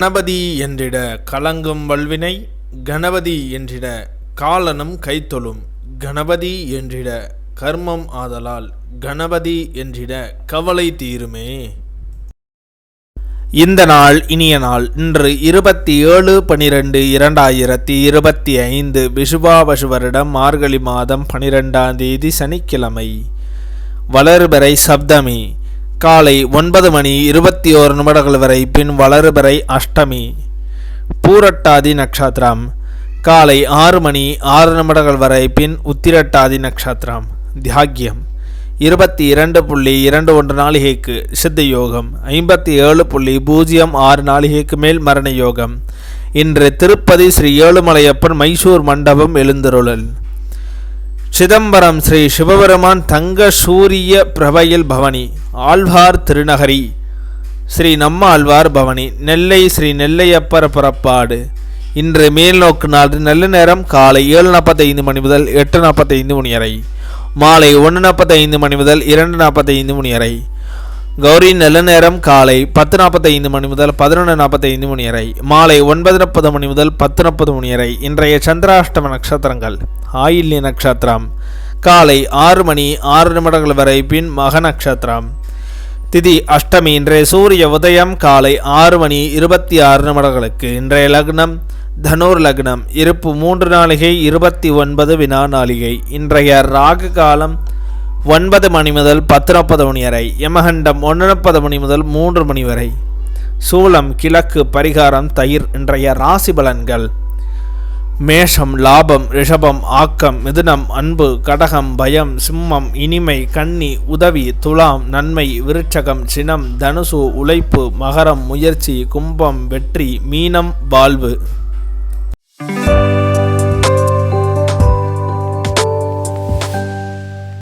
கணபதி என்றிட கலங்கும் வல்வினை கணபதி என்றிட காலனும் கைத்தொழும் கணபதி என்றிட கர்மம் ஆதலால் கணபதி என்றிட கவலை தீருமே. இந்த நாள் இனிய நாள் இன்று இருபத்தி ஏழு பனிரெண்டு இரண்டாயிரத்தி இருபத்தி ஐந்து விஷுபாவசு வருடம் மார்கழி மாதம் பனிரெண்டாம் தேதி சனிக்கிழமை. வளர்பிறை சப்தமி. காலை ஒன்பது மணி இருபத்தி ஓரு நிமிடங்கள் வரை பின் வளர்பிறை அஷ்டமி. பூரட்டாதி நட்சத்திரம் காலை ஆறு மணி ஆறு நிமிடங்கள் வரை பின் உத்திரட்டாதி நட்சத்திரம் தியாகியம். இருபத்தி இரண்டு புள்ளி இரண்டு ஒன்று நாளிகைக்கு சித்த யோகம் ஐம்பத்தி ஏழு புள்ளி பூஜ்ஜியம் ஆறு நாளிகைக்கு மேல் மரண யோகம் இன்று திருப்பதி ஸ்ரீ ஏழுமலையப்பன் மைசூர் மண்டபம் எழுந்தருளல். சிதம்பரம் ஸ்ரீ சிவபெருமான் தங்க சூரிய பிரபையில் பவனி. ஆழ்வார் திருநகரி. ஸ்ரீ நம்மாழ்வார் பவனி. நெல்லை ஸ்ரீ நெல்லையப்பர் புறப்பாடு. இன்று மேல்நோக்கு நாள். நல்ல நேரம். காலை ஏழு நாற்பத்தைந்து மணி முதல் எட்டு நாற்பத்தைந்து மணி வரை. மாலை ஒன்று நாற்பத்தைந்து மணி முதல் இரண்டு நாற்பத்தைந்து மணி வரை. கௌரி நல்ல நேரம். காலை பத்து நாற்பத்தைந்து மணி முதல் பதினொன்று நாற்பத்தைந்து மணி வரை. மாலை ஒன்பது முப்பது மணி முதல் பத்து முப்பது மணி வரை. இன்றைய சந்திராஷ்டம நட்சத்திரங்கள். ஆயில்ய நட்சத்திரம். காலை ஆறு மணி ஆறு நிமிடங்கள் வரை. பின் மக நட்சத்திரம். திதி அஷ்டமி இன்றைய சூரிய உதயம் காலை ஆறு மணி இருபத்தி ஆறு நிமிடங்களுக்கு இன்றைய லக்னம் தனுர் லக்னம் இருப்பு மூன்று நாளிகை இருபத்தி ஒன்பது வினா நாளிகை. இன்றைய ராகு காலம் ஒன்பது மணி முதல் பத்து நாற்பது மணி வரை. யமகண்டம் ஒன்று முப்பது மணி முதல் மூன்று மணி வரை. சூளம் கிழக்கு பரிகாரம் தயிர் இன்றைய ராசி பலன்கள். மேஷம் லாபம் ரிஷபம் ஆக்கம் மிதுனம் அன்பு கடகம் பயம் சிம்மம் இனிமை கன்னி உதவி துலாம் நன்மை விருட்சகம் சினம் தனுசு உழைப்பு மகரம் முயற்சி கும்பம் வெற்றி மீனம் வாழ்வு.